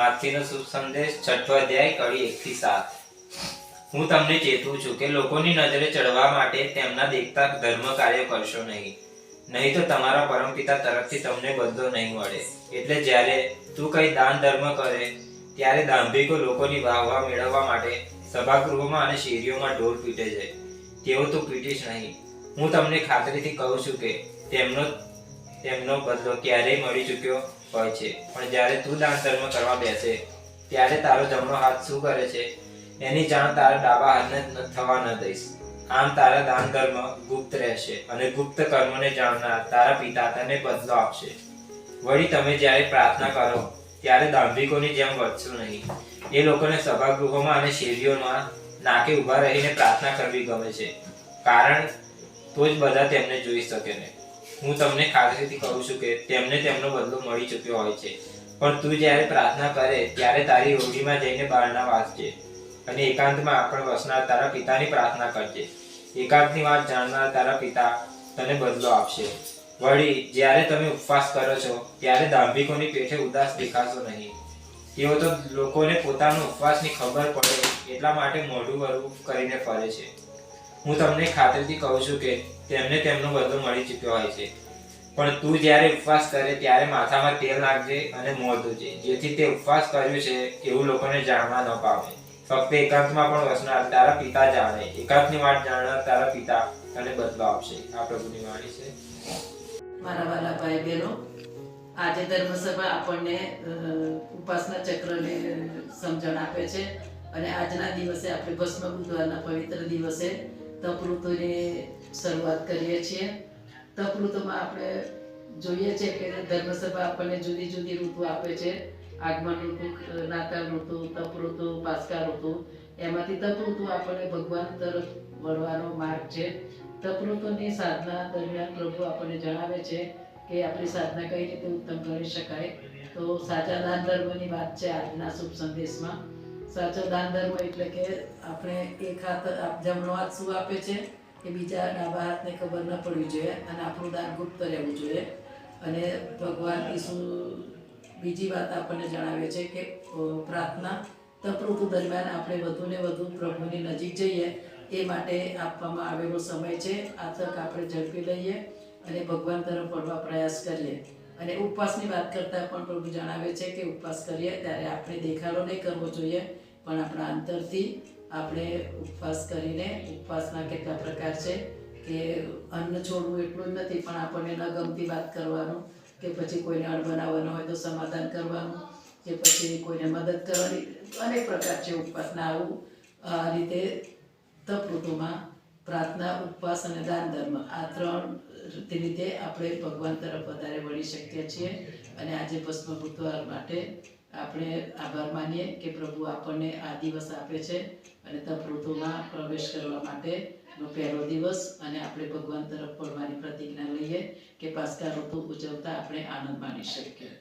માથીનો શુભ સંદેશ છઠ્ઠો અધ્યાય, કડી એક થી સાત. હું તમને ચેતવું છું કે લોકોની નજરે ચડવા માટે તેમના દેખતા ધર્મ કાર્ય કરશો નહીં. નહીં તો તમારા પરમપિતા તરફથી તમને બદલો નહીં મળે એટલે જ્યારે તું કઈ દાન ધર્મ કરે, ત્યારે દાંભિકો લોકોની વાહવા મેળવવા માટે સભાગૃહોમાં અને શેરીઓમાં ઢોર પીટે છે. તેઓ તો પીટીશ નહીં. હું તમને ખાતરીથી કહું છું કે તેમનો તેમનો બદલો ક્યારેય મળી ચૂક્યો હોય છે. પણ જ્યારે તું દાન ધર્મ કરવા બેસે, ત્યારે તારો જમણો હાથ શું કરે છે? એની જાણ તારા ડાબા હાથને થવા ન દઈશ. આમ તારા દાન ધર્મ ગુપ્ત રહેશે અને ગુપ્ત કર્મોને જાણનાર તારા પિતા તને બદલો આપશે. વળી તમે જ્યારે પ્રાર્થના કરો, ત્યારે દાંભિકોની જેમ વર્તશો નહીં. એ લોકોને સભાગૃહોમાં અને શેરીઓમાં નાકે ઊભા રહીને પ્રાર્થના કરવી ગમે છે. કારણ તો જ બધા તેમને જોઈ શકે ને. હું તમને ખાતરીથી કહું છું કે તેમને તેમનો બદલો મળી ચૂક્યો હોય છે. પણ તું જ્યારે પ્રાર્થના કરે, ત્યારે તારી ઓરડીમાં જઈને બારણા વાંચજે અને એકાંતમાં પણ વસનાર તારા પિતાની પ્રાર્થના કરજે. એકાંતની વાત જાણનાર તારા પિતા તને બદલો આપશે. વળી, જ્યારે તમે ઉપવાસ કરો છો, ત્યારે દાંભિકોની પેઠે ઉદાસ દેખાશો નહીં. તેઓ તો લોકોને પોતાનો ઉપવાસની ખબર પડે, એટલા માટે મોઢું વરવું કરીને ફરે છે. હું તમને ખાતરીથી કહું છું કે તેમને તેમનો બદલો મળી ચૂક્યો હોય છે. પણ તું જ્યારે ઉપવાસ કરે ત્યારે માથામાં તેલ નાખજે અને મોં ધોજે, જેથી તે ઉપવાસ કર્યું છે એવું લોકોને જાણવા ન પામે. ફક્ત એકાંતમાં પણ વસનાર તારા પિતા જાણે, એકાંતની વાત જાણનાર તારા પિતા અને બદલો આપશે આ પ્રભુની વાણી છે. મારા વાલા ભાઈ બહેનો આજે ધર્મસભા આપણને ઉપાસના ચક્રને સમજણ આપે છે અને આજના દિવસે આપણે ભસ્મ બુધવારના પવિત્ર દિવસે તપઋતુની શરૂઆત કરીએ છીએ. તપઋતુમાં આપણે જોઈએ છે કે ધર્મસભા આપણને જુદી જુદી ઋતુ આપે છે. આગમન ઋતુ, નાતાલ ઋતુ તપઋતુ પાસ્કા ઋતુ. એમાંથી તપઋતુ આપણને ભગવાન તરફ વળવાનો માર્ગ છે. તપૃતોની સાધના દરમિયાન પ્રભુ આપણને જણાવે છે કે આપણી સાધના કઈ રીતે ઉત્તમ કરી શકાય. તો સાચા દાન ધર્મની વાત છે આજના શુભ સંદેશમાં. સાચો દાન ધર્મ એટલે કે આપણે એક હાથ જમણો હાથ શું આપે છે કે બીજા ડાબા હાથને ખબર ન પડવી જોઈએ અને આપણું દાન ગુપ્ત રહેવું જોઈએ. અને ભગવાન ઈસુ બીજી વાત આપણને જણાવે છે કે પ્રાર્થના તપઋતુ દરમિયાન આપણે વધુને વધુ પ્રભુની નજીક જઈએ એ માટે આપવામાં આવેલો સમય છે. આ તક આપણે ઝડપી લઈએ અને ભગવાન તરફ વળવા પ્રયાસ કરીએ. અને ઉપવાસની વાત કરતાં પણ પ્રભુ જણાવે છે કે ઉપવાસ કરીએ ત્યારે આપણે દેખાડો નહીં કરવો જોઈએ, પણ આપણા અંતરથી આપણે ઉપવાસ કરીને ઉપવાસના કેટલા પ્રકાર છે કે અન્ન છોડવું એટલું જ નથી, પણ આપણને ન ગમતી વાત કરવાનું, કે પછી કોઈને અણબનાવવાનો હોય તો સમાધાન કરવાનું, કે પછી કોઈને મદદ કરવાની, અનેક પ્રકાર છે ઉપવાસના. આવું આ રીતે તપ ઋતુમાં પ્રાર્થના, ઉપવાસ અને દાન ધર્મ, આ ત્રણ રીતે આપણે ભગવાન તરફ વધારે વળી શકીએ છીએ. અને આજે ભસ્મ બુધવાર માટે આપણે આભાર માનીએ કે પ્રભુ આપણને આ દિવસ આપે છે અને તપ ઋતુમાં પ્રવેશ કરવા માટેનો પહેલો દિવસ અને આપણે ભગવાન તરફ પડવાની પ્રતિજ્ઞા લઈએ કે પાસ્કા ઋતુ ઉજવતા આપણે આનંદ માણી શકીએ.